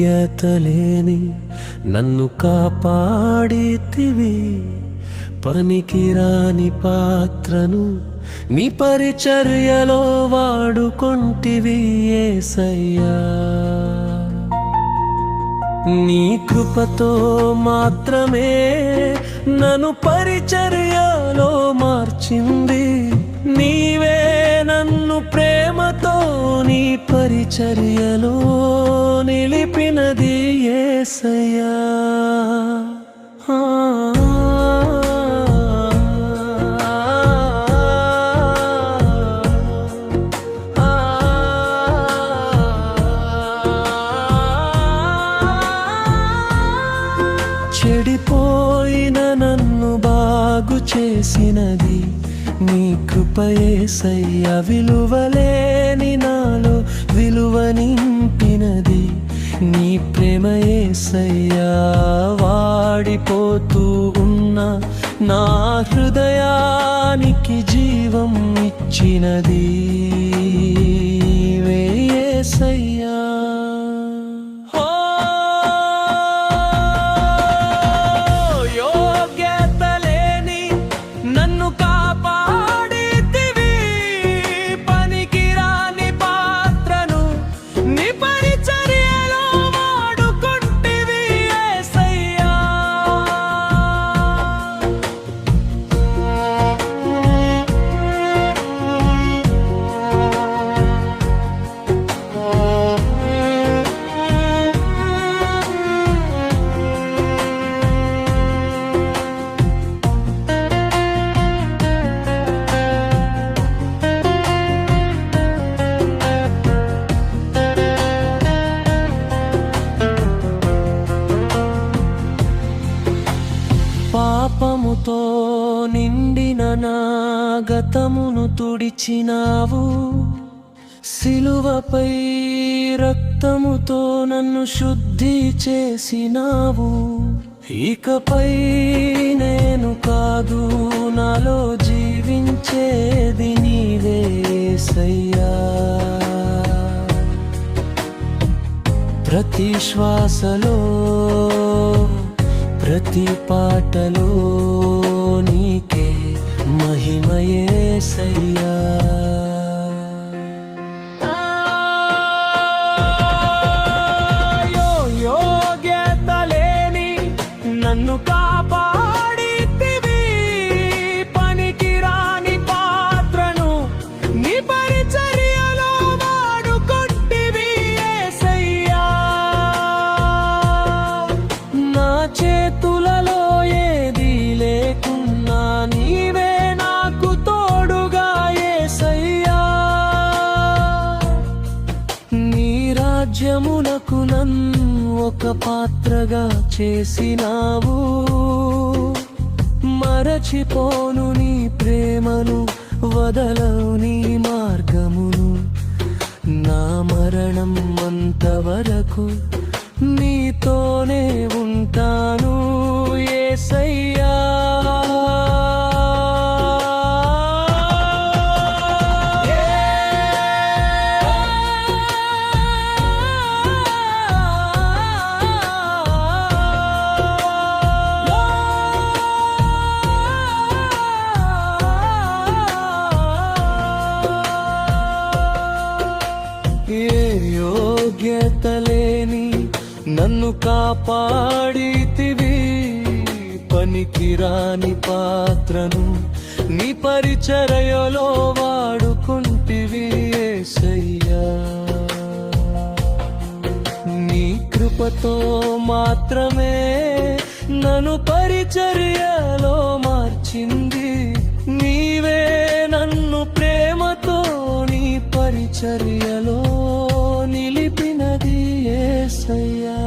యోగ్యత లేని నన్ను కాపాడితివి. పనికిరాని పాత్రను నీ పరిచర్యలో వాడుకొంటివి ఏసయ్యా. నీ కృపతో మాత్రమే నన్ను పరిచర్యలో మార్చింది. నీవే నన్ను ప్రేమతో నీ పరిచర్యలో నిలిపినది ఏసయ్యా ఆ. చెడిపోయిన నన్ను బాగు చేసినది నీ కృపయేసయ్య విలువలే ప్రేమయేసయ్యా వాడిపోతూ ఉన్న నా హృదయానికి జీవం ఇచ్చినది. పాపముతో నిండిన నా గతమును తుడిచినావు. సిలువపై రక్తముతో నన్ను శుద్ధి చేసినావు. ఇకపై నేను కాదు నాలో జీవించేది నీవేసయ్యా ప్రతి శ్వాసలో ప్రతి పాటలో నీకే మహిమయే సయ్యా. రాజ్యమునకు నన్ను ఒక పాత్రగా చేసినావు. మరచిపోను నీ ప్రేమను వదలవు నీ మార్గమును. నా మరణం అంతవరకు చేతలేని నన్ను కాపాడితివి. పనికిరాని పాత్రను నీ పరిచరయలో వాడుకుంటివి ఏసయ్యా. నీ కృపతో మాత్రమే నన్ను పరిచర్యలో మార్చింది. నీవే నన్ను ప్రేమతో నీ పరిచర్యలో say yes.